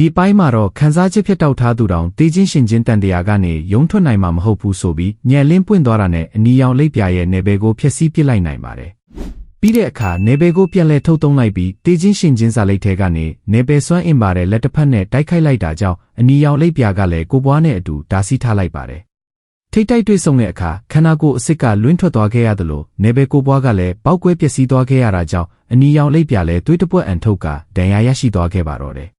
ဒီပိုင်းမှာတော့ခန်းစားချက်ဖြစ်တောက်ထားသူတောင်တေးချင်းရှင်ချင်းတန်တရားကနေရုံထွက်နိုင်မှာမဟုတ်ဘူးဆိုပြီးညံလင်းပွင့်သွားတာနဲ့အနီရောင်လိပ်ပြာရဲ့နေဘဲကိုဖျက်ဆီးပစ်လိုက်နိုင်ပါတယ်။ပြီးတဲ့အခါနေဘဲကိုပြန်လဲထုတ်သုံးလိုက်ပြီးတေးချင်းရှင်ချင်းစာလိပ်ထဲကနေနေဘဲစွမ်းအင်ပါတဲ့လက်တစ်ဖက်နဲ့တိုက်ခိုက်လိုက်တာကြောင့်အနီရောင်လိပ်ပြာကလည်းကိုပွားနဲ့အတူဓာစီထားလိုက်ပါတယ်။ထိတ်တိုက်တွေ့ဆုံတဲ့အခါခန္ဓာကိုယ်အစ်စ်ကလွင့်ထွက်သွားခဲ့ရသလိုနေဘဲကိုပွားကလည်းပောက်ကွဲပျက်စီးသွားခဲ့ရတာကြောင့်အနီရောင်လိပ်ပြာလည်းသွေးတပွက်အန်ထုတ်ကဒဏ်ရာရရှိသွားခဲ့ပါတော့တယ်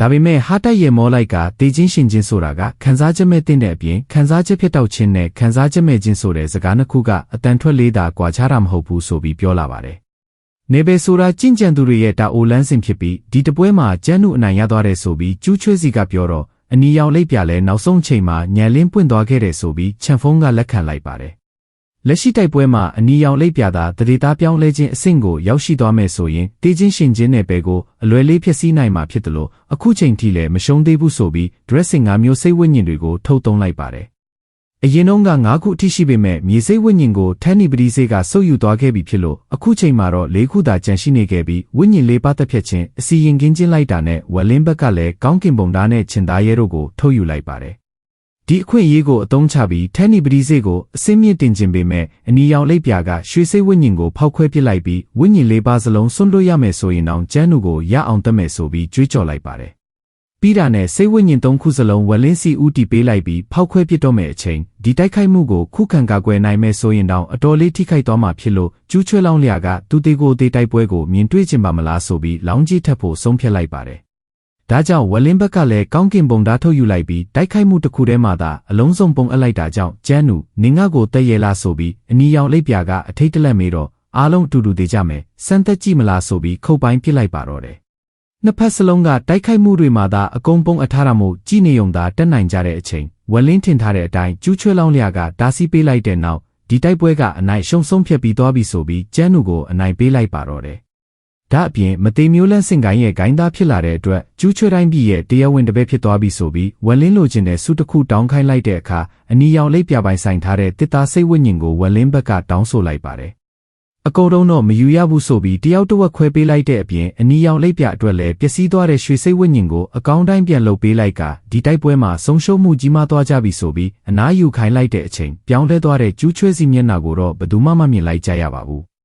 ဒါပေမဲ့ဟာတိုက်ရမောလိုက်ကတေချင်းရှင်ချင်းဆိုတာကခန်းစားချက်မဲ့တင်တဲ့အပြင်ခန်းစားချက်ဖြစ်တောက်ခြင်းနဲ့ခန်းစားချက်မဲ့ခြင်းဆိုတဲ့စကားနှစ်ခုကအတန်ထွက်လေးတာကွာခြားတာမဟုတ်ဘူးဆိုပြီးပြောလာပါတယ်။နေဘယ်ဆိုတာကြင်ကြံသူတွေရဲ့တာအိုလန်းစင်ဖြစ်ပြီးဒီတပွဲမှာကျန်းနုအနိုင်ရသွားတဲ့ဆိုပြီးကျူးချွေးစီကပြောတော့အနီရောင်လိပ်ပြလဲနောက်ဆုံးချိန်မှာညံလင်းပွင့်သွားခဲ့တယ်ဆိုပြီးချန်ဖုံးကလက်ခံလိုက်ပါတယ် လက်ရှိတိုက်ပွဲမှာအနီရောင်လိပ်ပြာသာတရေသားပြောင်းလဲခြင်းအဆင့်ကိုရောက်ရှိသွားမယ်ဆိုရင်တေးချင်းရှင်ချင်းနယ်ပယ်ကိုအလွယ်လေးဖြစ်စည်းနိုင်မှာဖြစ်တယ်လို့အခုချိန်ထိလည်းမရှုံးသေးဘူးဆိုပြီး dressing ၅မျိုးစိတ်ဝိညာဉ်တွေကိုထုတ်သုံးလိုက်ပါတယ်။အရင်တုန်းက၅ခုအထိရှိပေမဲ့မြေစိတ်ဝိညာဉ်ကိုထန်းနီပတိစေးကစုပ်ယူသွားခဲ့ပြီဖြစ်လို့အခုချိန်မှာတော့၄ခုသာကျန်ရှိနေခဲ့ပြီးဝိညာဉ်လေးပါးသက်ဖြတ်ခြင်းအစီရင်ကင်းခြင်းလိုက်တာနဲ့ဝလင်းဘက်ကလည်းကောင်းကင်ဘုံသားနဲ့ချင်းသားရဲတို့ကိုထုတ်ယူလိုက်ပါတယ် ဒီအခွင့်အရေးကိုအသုံးချပြီးထက်နီပတိစေကိုအစင်းမြင့်တင်ခြင်းပေမဲ့အနီရောင်လိပ်ပြာကရွှေစိတ်ဝိညာဉ်ကိုဖောက်ခွဲပစ်လိုက်ပြီးဝိညာဉ်လေးပါးစလုံးဆွန့်လွတ်ရမယ်ဆိုရင်တောင်ကျန်းနုကိုရအောင်တတ်မယ်ဆိုပြီးကြွေးကြော်လိုက်ပါတယ်။ပြီးတာနဲ့စိတ်ဝိညာဉ်သုံးခုစလုံးဝလင်းစီဦးတီပေးလိုက်ပြီးဖောက်ခွဲပစ်တော့မယ်အချိန်ဒီတိုက်ခိုက်မှုကိုခုခံကာကွယ်နိုင်မယ်ဆိုရင်တောင်အတော်လေးထိခိုက်သွားမှာဖြစ်လို့ကျူးချွဲလောင်းလျာကသူတေကိုတေးတိုက်ပွဲကိုမြင်တွေ့ချင်ပါမလားဆိုပြီးလောင်းကြီးထပ်ဖို့ဆုံးဖြတ်လိုက်ပါတယ် ဒါကြောင့်ဝလင်းဘက်ကလည်းကောင်းကင်ပုံသားထုတ်ယူလိုက်ပြီးတိုက်ခိုက်မှုတစ်ခုတည်းမှသာအလုံးစုံပုံအပ်လိုက်တာကြောင့်ကျန်းနူနင်းငါကိုတက်ရဲလားဆိုပြီးအနီရောင်လိပ်ပြာကအထိတ်တလက်မေးတော့အားလုံးအတူတူသေးကြမယ်စမ်းသက်ကြည့်မလားဆိုပြီးခုတ်ပိုင်းပြစ်လိုက်ပါတော့တယ်နှစ်ဖက်စလုံးကတိုက်ခိုက်မှုတွေမှာသာအကုန်ပုံအထားတာမို့ကြည်နေုံသာတက်နိုင်ကြတဲ့အချိန်ဝလင်းထင်ထားတဲ့အတိုင်းကျူးချွဲလောင်းလျာကတားဆီးပေးလိုက်တဲ့နောက်ဒီတိုက်ပွဲကအနိုင်ရှုံဆုံးဖြတ်ပြီးသွားပြီဆိုပြီးကျန်းနူကိုအနိုင်ပေးလိုက်ပါတော့တယ် ဒါအပြင်မသေးမျိုးလန့်စင်ကိုင်းရဲ့ဂိုင်းသားဖြစ်လာတဲ့အတွက်ကျူးချွေတိုင်းပြည်ရဲ့တရားဝင်တပည့်ဖြစ်သွားပြီဆိုပြီးဝက်လင်းလိုချင်တဲ့စုတစ်ခုတောင်းခိုင်းလိုက်တဲ့အခါအနီရောင်လိပ်ပြပိုင်ဆိုင်ထားတဲ့တစ်သားစိတ်ဝိညာဉ်ကိုဝက်လင်းဘက်ကတောင်းဆိုလိုက်ပါတယ်။အကုန်လုံးတော့မယူရဘူးဆိုပြီးတယောက်တစ်ဝက်ခွဲပေးလိုက်တဲ့အပြင်အနီရောင်လိပ်ပြအတွက်လည်းပျက်စီးသွားတဲ့ရွှေစိတ်ဝိညာဉ်ကိုအကောင်းတိုင်းပြန်လုပ်ပေးလိုက်ကဒီတိုက်ပွဲမှာဆုံးရှုံးမှုကြီးမားသွားကြပြီဆိုပြီးအနားယူခိုင်းလိုက်တဲ့အချိန်ပြောင်းလဲသွားတဲ့ကျူးချွေစီမျက်နှာကိုတော့ဘယ်သူမှမမြင်လိုက်ကြရပါဘူး။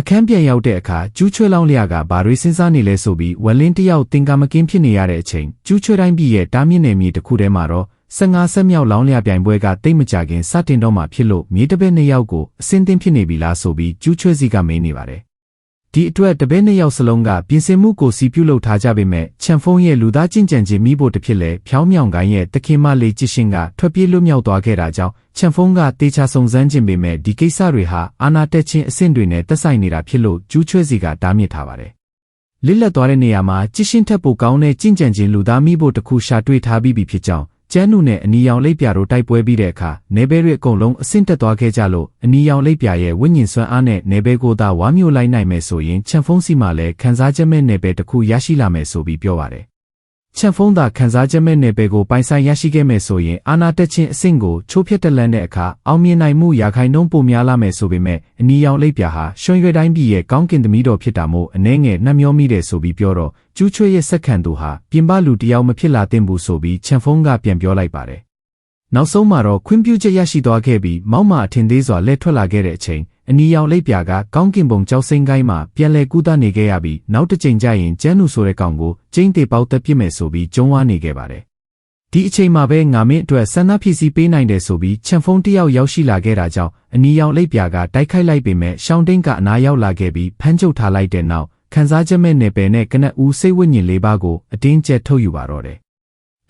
အခန်းပြန်ရောက်တဲ့အခါကျူးချွဲလောင်းလျာကဘာတွေစဉ်းစားနေလဲဆိုပြီးဝလင်းတယောက်တင်ကာမကင်းဖြစ်နေရတဲ့အချိန်ကျူးချွဲတိုင်းပြည်ရဲ့တားမြင့်နယ်မြေတစ်ခုထဲမှာတော့15ဆက်မြောက်လောင်းလျာပြိုင်ပွဲကတိတ်မကြခင်စတင်တော့မှဖြစ်လို့မြေတပည့်နှစ်ယောက်ကိုအစင်းသင်းဖြစ်နေပြီလားဆိုပြီးကျူးချွဲစီကမေးနေပါတယ် ဒီအတွက်တပည့်နှစ်ယောက်စလုံးကပြင်ဆင်မှုကိုစီပြုလုပ်ထားကြပေမဲ့ချန်ဖုံးရဲ့လူသားချင်းကြံခြင်းမိဖို့တစ်ဖြစ်လဲဖြောင်းမြောင်ကိုင်းရဲ့တခင်မလေးကြစ်ရှင်ကထွက်ပြေးလွတ်မြောက်သွားခဲ့တာကြောင့်ချန်ဖုံးကတေချာစုံစမ်းခြင်းပေမဲ့ဒီကိစ္စတွေဟာအာနာတက်ချင်းအဆင့်တွေနဲ့သက်ဆိုင်နေတာဖြစ်လို့ကျူးချွဲစီကတားမြစ်ထားပါတယ်လစ်လက်သွားတဲ့နေရာမှာကြစ်ရှင်ထက်ပိုကောင်းတဲ့ကြင်ကြံခြင်းလူသားမိဖို့တစ်ခုရှာတွေ့ထားပြီးပြီဖြစ်ကြောင်း ကျန်းနုနဲ့အနီရောင်လိပ်ပြာတို့တိုက်ပွဲပြီးတဲ့အခါနေဘဲတွေအကုန်လုံးအဆင့်တက်သွားခဲ့ကြလို့အနီရောင်လိပ်ပြာရဲ့ဝိညာဉ်စွမ်းအားနဲ့နေဘဲကိုသာဝါမျိုးလိုက်နိုင်မယ်ဆိုရင်ချန်ဖုံးစီမှာလည်းခန်းစားချက်မဲ့နေဘဲတစ်ခုရရှိလာမယ်ဆိုပြီးပြောပါတယ် ချန်ဖုံးသာခန်းစားချက်မဲ့နယ်ပယ်ကိုပိုင်ဆိုင်ရရှိခဲ့မယ်ဆိုရင်အာနာတက်ချင်းအဆင့်ကိုချိုးဖျက်တက်လန့်တဲ့အခါအောင်မြင်နိုင်မှုရာခိုင်နှုန်းပိုများလာမယ်ဆိုပေမဲ့အနီရောင်လိပ်ပြာဟာရွှွန်ရွယ်တိုင်းပြည်ရဲ့ကောင်းကင်သမီးတော်ဖြစ်တာမို့အနှဲငယ်နှမျောမိတယ်ဆိုပြီးပြောတော့ကျူးချွေရဲ့စက္ကန့်သူဟာပြင်ပလူတယောက်မဖြစ်လာသင့်ဘူးဆိုပြီးချန်ဖုံးကပြန်ပြောလိုက်ပါတယ် နောက်ဆုံးမှာတော့ခွင့်ပြုချက်ရရှိသွားခဲ့ပြီးမောက်မာအထင်သေးစွာလက်ထွက်လာခဲ့တဲ့အချိန်အနီရောင်လိပ်ပြာကကောင်းကင်ဘုံကြောက်စိမ့်ကိုင်းမှာပြန်လဲကူးသားနေခဲ့ရပြီးနောက်တစ်ချိန်ကျရင်ကျန်းနူဆိုတဲ့ကောင်ကိုကျင်းတေပေါက်သက်ပစ်မယ်ဆိုပြီးကျုံးဝါနေခဲ့ပါတယ်။ဒီအချိန်မှာပဲငါမင်းအတွက်ဆန္ဒဖြစ်စီပေးနိုင်တယ်ဆိုပြီးချန်ဖုံးတယောက်ရောက်ရှိလာခဲ့တာကြောင့်အနီရောင်လိပ်ပြာကတိုက်ခိုက်လိုက်ပေမဲ့ရှောင်းတိန်ကအနားရောက်လာခဲ့ပြီးဖမ်းချုပ်ထားလိုက်တဲ့နောက်ခန်းစားချက်မဲ့နယ်ပယ်နဲ့ကနက်ဦးစိတ်ဝိညာဉ်လေးပါးကိုအတင်းကျပ်ထုတ်ယူပါတော့တယ်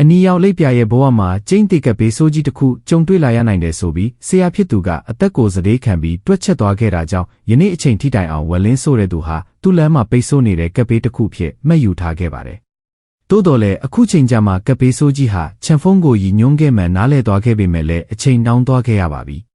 အနီရောင်လိပ်ပြရဲ့ဘဝမှာကျင်းတိကဘေးဆိုးကြီးတစ်ခုကြုံတွေ့လာရနိုင်တယ်ဆိုပြီးဆရာဖြစ်သူကအသက်ကိုစတေးခံပြီးတွက်ချက်သွားခဲ့တာကြောင့်ယနေ့အချိန်ထိတိုင်အောင်ဝလင်းဆိုတဲ့သူဟာသူ့လမ်းမှာပိတ်ဆို့နေတဲ့ကပ်ဘေးတစ်ခုဖြစ်မှတ်ယူထားခဲ့ပါတယ်။သို့တော်လည်းအခုချိန်ကျမှကပ်ဘေးဆိုးကြီးဟာချန်ဖုံးကိုရည်ညွှန်းခဲ့မှန်နားလဲသွားခဲ့ပေမဲ့လည်းအချိန်တောင်းသွားခဲ့ရပါပြီ။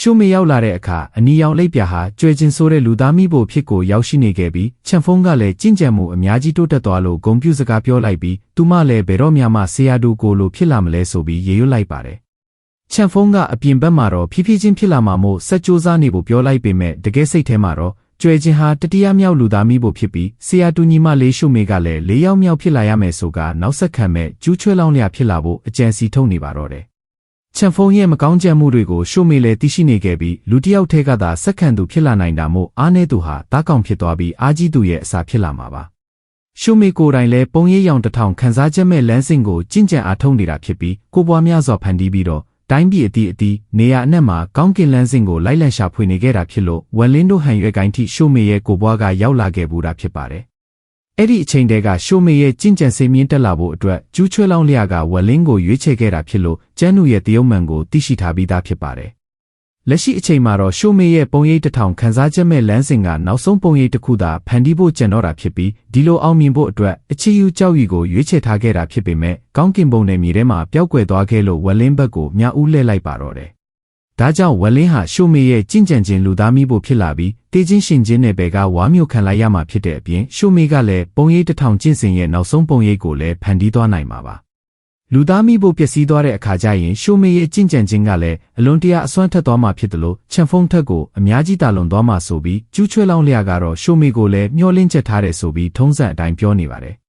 ရှုမရောက်လာတဲ့အခါအနီရောင်လိပ်ပြာဟာကြွယ်ကျင်ဆိုးတဲ့လူသားမိဖို့ဖြစ်ကိုရောက်ရှိနေခဲ့ပြီးချန်ဖုံးကလည်းကြင်ကြံမှုအများကြီးတိုးတက်သွားလို့ဂုံပြူစကားပြောလိုက်ပြီးသူမလည်းဘယ်တော့မှမဆရာတူကိုလိုဖြစ်လာမလဲဆိုပြီးရေရွတ်လိုက်ပါတယ်။ချန်ဖုံးကအပြင်ဘက်မှာတော့ဖြည်းဖြည်းချင်းဖြစ်လာမှာမို့စက်ကြိုးစားနေဖို့ပြောလိုက်ပေမဲ့တကယ်စိတ်ထဲမှာတော့ကျွဲချင်းဟာတတိယမြောက်လူသားမိဖို့ဖြစ်ပြီးဆရာတူညီမလေးရှုမေကလည်း၄ယောက်မြောက်ဖြစ်လာရမယ်ဆိုကနောက်ဆက်ခံမဲ့ကျူးချွဲလောင်းလျာဖြစ်လာဖို့အကြံစီထုတ်နေပါတော့တယ် ချန်ဖုန်းရဲ့မကောင်းကြံမှုတွေကိုရှုမေလည်းသိရှိနေခဲ့ပြီးလူတစ်ယောက်ထဲကသာစက္ကန့်သူဖြစ်လာနိုင်တာမို့အားနည်းသူဟာတားကောင်ဖြစ်သွားပြီးအားကြီးသူရဲ့အစာဖြစ်လာမှာပါရှုမေကိုယ်တိုင်လည်းပုံရိပ်ရောင်တစ်ထောင်ခန်းစားချက်မဲ့လမ်းစဉ်ကိုကြင်ကြံအားထုတ်နေတာဖြစ်ပြီးကိုပွားများစွာဖန်တီးပြီးတော့တိုင်းပြည်အသီးအသီးနေရာအနှံ့မှာကောင်းကင်လန်းစဉ်ကိုလိုက်လံရှာဖွေနေခဲ့တာဖြစ်လို့ဝက်လင်းတို့ဟန်ရွယ်ကိုင်းထိရှိုမေရဲ့ကိုဘွားကရောက်လာခဲ့ဘူးတာဖြစ်ပါတယ်။ အဲ့ဒီအချိန်တည်းကရှိုမေရဲ့ကြင်ကြံစိတ်မြင့်တက်လာဖို့အတွက်ကျူးချွဲလောင်းလျာကဝက်လင်းကိုရွေးချယ်ခဲ့တာဖြစ်လို့ကျန်းနူရဲ့တရုတ်မှန်ကိုသိရှိထားပြီးသားဖြစ်ပါတယ်။လက်ရှိအချိန်မှာတော့ရှိုမေရဲ့ပုံရိပ်တစ်ထောင်ခန်းစားချက်မဲ့လမ်းစဉ်ကနောက်ဆုံးပုံရိပ်တစ်ခုသာဖန်တီးဖို့ကြံတော့တာဖြစ်ပြီးဒီလိုအောင်မြင်ဖို့အတွက်အချီယူကြောက်ရီကိုရွေးချယ်ထားခဲ့တာဖြစ်ပေမဲ့ကောင်းကင်ဘုံနယ်မြေထဲမှာပျောက်ကွယ်သွားခဲ့လို့ဝက်လင်းဘက်ကိုမြဦးလှည့်လိုက်ပါတော့တယ်။ ဒါကြောင့်ဝက်လင်းဟာရှိုမေရဲ့ကြင်ကြံခြင်းလူသားမိဖို့ဖြစ်လာပြီးတေးချင်းရှင်ချင်းနယ်ပယ်ကဝါမျိုးခံလိုက်ရမှာဖြစ်တဲ့အပြင်ရှိုမေကလည်းပုံရိပ်တစ်ထောင်ကျင့်စဉ်ရဲ့နောက်ဆုံးပုံရိပ်ကိုလည်းဖန်တီးသွားနိုင်မှာပါ။လူသားမိဖို့ပျက်စီးသွားတဲ့အခါကျရင်ရှိုမေရဲ့ကြင်ကြံခြင်းကလည်းအလွန်တရာအစွမ်းထက်သွားမှာဖြစ်တယ်လို့ချန်ဖုံးထက်ကိုအများကြီးတာလွန်သွားမှာဆိုပြီးကျူးချွဲလောင်းလျာကတော့ရှိုမေကိုလည်းမျောလင့်ချက်ထားတယ်ဆိုပြီးထုံးစံအတိုင်းပြောနေပါတယ်။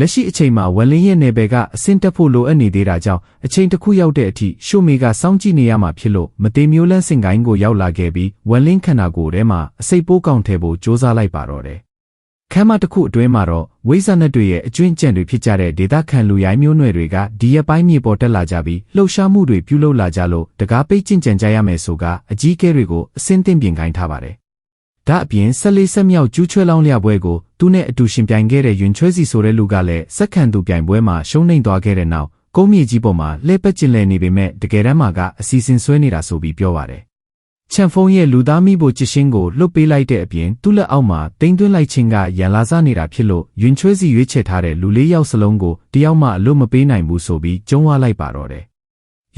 လက်ရှိအချိန်မှာဝက်လင်းရဲ့နယ်ပယ်ကအဆင့်တက်ဖို့လိုအပ်နေသေးတာကြောင့်အချိန်တစ်ခုရောက်တဲ့အထိရှိုမေကစောင့်ကြည့်နေရမှာဖြစ်လို့မသေးမျိုးလန်းစင်ကိုင်းကိုရောက်လာခဲ့ပြီးဝက်လင်းခန္ဓာကိုယ်ထဲမှာအစိတ်ပိုးကောင်ထဲဖို့စ조사လိုက်ပါတော့တယ်။ခမ်းမတစ်ခုအတွင်းမှာတော့ဝိဇ္ဇနတ်တွေရဲ့အကျွင့်ကြံတွေဖြစ်ကြတဲ့ဒေသခံလူရိုင်းမျိုးနွယ်တွေကဒီရက်ပိုင်းမြေပေါ်တက်လာကြပြီးလှုပ်ရှားမှုတွေပြုလုပ်လာကြလို့တကားပိတ်ကျင့်ကြံကြရမယ်ဆိုကအကြီးကဲတွေကိုအစင်းတင်ပြင်ခိုင်းထားပါတယ်။ဒါအပြင်ဆက်လေးဆက်မြောက်ကျူးချွဲလောင်းလျပွဲကို သူနဲ့အတူရှင်ပြိုင်ခဲ့တဲ့ယွင်ချွဲစီဆိုတဲ့လူကလည်းစက်ခံသူပြိုင်ပွဲမှာရှုံးနိမ့်သွားခဲ့တဲ့နောက်ကုန်းမြေကြီးပေါ်မှာလှဲပက်ကျင်လည်နေပေမဲ့တကယ်တမ်းမှာကအစီအစဉ်ဆွဲနေတာဆိုပြီးပြောပါတယ်ချန်ဖုံးရဲ့လူသားမိဖို့ချစ်ရှင်းကိုလွတ်ပေးလိုက်တဲ့အပြင်သူ့လက်အောက်မှာတင်သွင်းလိုက်ခြင်းကရန်လာစားနေတာဖြစ်လို့ယွင်ချွေးစီရွေးချယ်ထားတဲ့လူလေးယောက်စလုံးကိုတယောက်မှအလွတ်မပေးနိုင်ဘူးဆိုပြီးကျုံးဝလိုက်ပါတော့တယ်။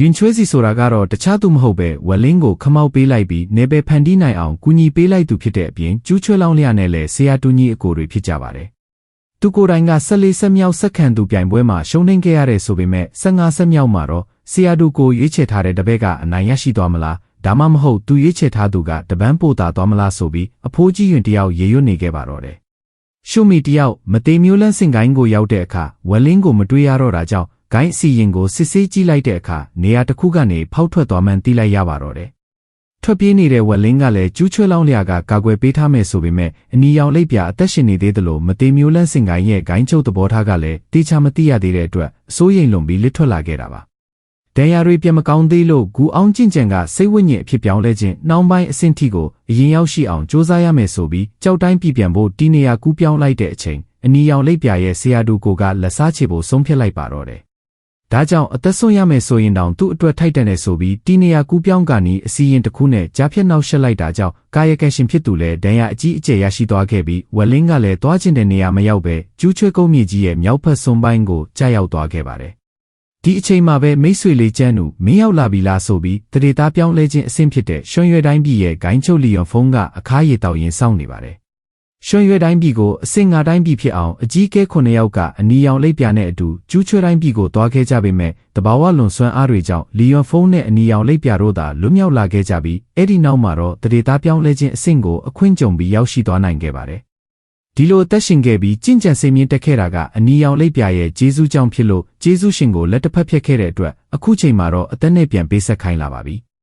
ယွင်ချွေးစီဆိုတာကတော့တခြားသူမဟုတ်ပဲဝက်လင်းကိုခမောက်ပေးလိုက်ပြီးနေပယ်ဖန်တီးနိုင်အောင်ကူညီပေးလိုက်သူဖြစ်တဲ့အပြင်ကျူးချွဲလောင်းလျနဲ့လည်းဆရာတူကြီးအကိုတွေဖြစ်ကြပါတယ်။သူကိုယ်တိုင်ကဆက်လေးဆက်မြောက်ဆက်ခံသူပြိုင်ပွဲမှာရှုံးနှင်းခဲ့ရတဲ့ဆိုပေမဲ့15ဆက်မြောက်မှာတော့ဆရာတူကိုရွေးချယ်ထားတဲ့တပည့်ကအနိုင်ရရှိသွားမလားဒါမှမဟုတ်သူရွေးချယ်ထားသူကတပန်းပို့တာသွားမလားဆိုပြီးအဖိုးကြီးရင်တယောက်ရေရွတ်နေခဲ့ပါတော့တယ်။ရှုမီတယောက်မသေးမျိုးလန်းစင်ကိုင်းကိုရောက်တဲ့အခါဝက်လင်းကိုမတွေးရတော့တာကြောင့် ဂိုင်းစီရင်ကိုစစ်ဆေးကြည့်လိုက်တဲ့အခါနေရာတစ်ခုကနေဖောက်ထွက်သွားမှန်းသိလိုက်ရပါတော့တယ်။ထွက်ပြေးနေတဲ့ဝက်လင်းကလည်းကျူးချွဲလောင်းလျာကကာကွယ်ပေးထားမယ်ဆိုပေမဲ့အနီရောင်လိပ်ပြအသက်ရှင်နေသေးသလိုမသေးမျိုးလန်းစင်ကိုင်းရဲ့ဂိုင်းချုပ်သဘောထားကလည်းတေချာမသိရသေးတဲ့အတွက်အစိုးရိမ်လွန်ပြီးလစ်ထွက်လာခဲ့တာပါ။ဒဏ်ရာတွေပြန်မကောင်းသေးလို့ဂူအောင်ကျင့်ကြံကစိတ်ဝိညာဉ်အဖြစ်ပြောင်းလဲခြင်းနှောင်းပိုင်းအဆင့်ထိကိုအရင်ရောက်ရှိအောင်စ조사ရမယ်ဆိုပြီးကြောက်တိုင်းပြည်ပြန်ဖို့တီနေယာကူးပြောင်းလိုက်တဲ့အချိန်အနီရောင်လိပ်ပြာရဲ့ဆရာတူကိုကလက်စားချေဖို့ဆုံးဖြတ်လိုက်ပါတော့တယ်။ ဒါကြောင့်အသက်ဆုံးရမယ်ဆိုရင်တောင်သူ့အတွက်ထိုက်တန်တယ်ဆိုပြီးတီနေယာကူးပြောင်းကနီးအစီရင်တစ်ခုနဲ့ကြားဖြတ်နောက်ရှက်လိုက်တာကြောင့်ကာယကံရှင်ဖြစ်သူလည်းဒဏ်ရာအကြီးအကျယ်ရရှိသွားခဲ့ပြီးဝက်လင်းကလည်းသွားကျင်တဲ့နေရာမရောက်ပဲကျူးချွဲကုန်းမြေကြီးရဲ့မြောက်ဖက်စွန်ပိုင်းကိုကြားရောက်သွားခဲ့ပါတယ်ဒီအချိန်မှာပဲမိတ်ဆွေလေးကျန်းနူမင်းရောက်လာပြီလားဆိုပြီးတရေသားပြောင်းလဲခြင်းအဆင့်ဖြစ်တဲ့ရွှွန်ရွယ်တိုင်းပြည်ရဲ့ဂိုင်းချုပ်လီယွန်ဖုန်းကအခါရည်တောက်ရင်စောင့်နေပါတယ်။ ရွှွန်ရွယ်တိုင်းပြည်ကိုအဆင့်ငါတိုင်းပြည်ဖြစ်အောင်အကြီးကဲခုနှစ်ယောက်ကအနီရောင်လိပ်ပြာနဲ့အတူကျူးချွဲတိုင်းပြည်ကိုသွားခဲ့ကြပေမဲ့တဘာဝလွန်ဆွမ်းအားတွေကြောင့်လီယွန်ဖုန်းနဲ့အနီရောင်လိပ်ပြာတို့သာလွတ်မြောက်လာခဲ့ကြပြီးအဲ့ဒီနောက်မှာတော့တရေသားပြောင်းလဲခြင်းအဆင့်ကိုအခွင့်ကြုံပြီးရောက်ရှိသွားနိုင်ခဲ့ပါတယ်။ဒီလိုအသက်ရှင်ခဲ့ပြီးကြင်ကြံစိတ်မြင့်တက်ခဲ့တာကအနီရောင်လိပ်ပြရဲ့ဂျေဇုကြောင့်ဖြစ်လို့ဂျေဇုရှင်ကိုလက်တစ်ဖက်ဖြတ်ခဲ့တဲ့အတွက်အခုချိန်မှာတော့အသက်နဲ့ပြန်ပေးဆက်ခိုင်းလာပါပြီ။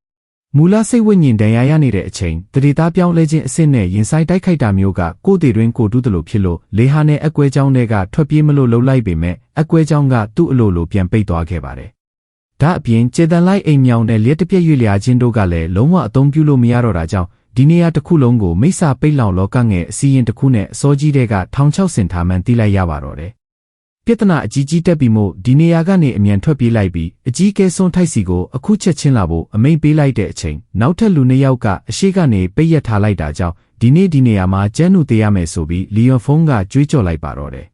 မူလစိတ်ဝိညာဉ်ဒဏ်ရာရနေတဲ့အချိန်တတိသားပြောင်းလဲခြင်းအစစ်နဲ့ရင်ဆိုင်တိုက်ခိုက်တာမျိုးကကိုယ်တည်တွင်ကိုတူးတယ်လို့ဖြစ်လို့လေဟာနဲ့အကွဲကြောင်းတွေကထွက်ပြေးမလို့လှုပ်လိုက်ပေမဲ့အကွဲကြောင်းကသူ့အလိုလိုပြန်ပိတ်သွားခဲ့ပါတယ်။ဒါအပြင်ကျေတန်လိုက်အိမ်မြောင်တဲ့လက်တပြက်ရွေလျာခြင်းတို့ကလည်းလုံးဝအသုံးပြုလို့မရတော့တာကြောင့်ဒီနေရာတစ်ခုလုံးကိုမိစ္ဆာပိတ်လောင်လောကငယ်အစည်းရင်တစ်ခုနဲ့အစောကြီးတဲ့ကထောင်ချောက်စင်ထားမှန်းသိလိုက်ရပါတော့တယ်။ ပြဿနာအကြီးကြီးတက်ပြီးမို့ဒီနေရာကနေအမြန်ထွက်ပြေးလိုက်ပြီးအကြီးကဲဆုံးထိုက်စီကိုအခုချက်ချင်းလာဖို့အမိန်ပေးလိုက်တဲ့အချိန်နောက်ထပ်လူနှစ်ယောက်ကအရှိကနေပိတ်ရက်ထားလိုက်တာကြောင့်ဒီနေ့ဒီနေရာမှာကျန်းနူသေးရမယ်ဆိုပြီးလီယွန်ဖုန်းကကြွေးကြော်လိုက်ပါတော့တယ်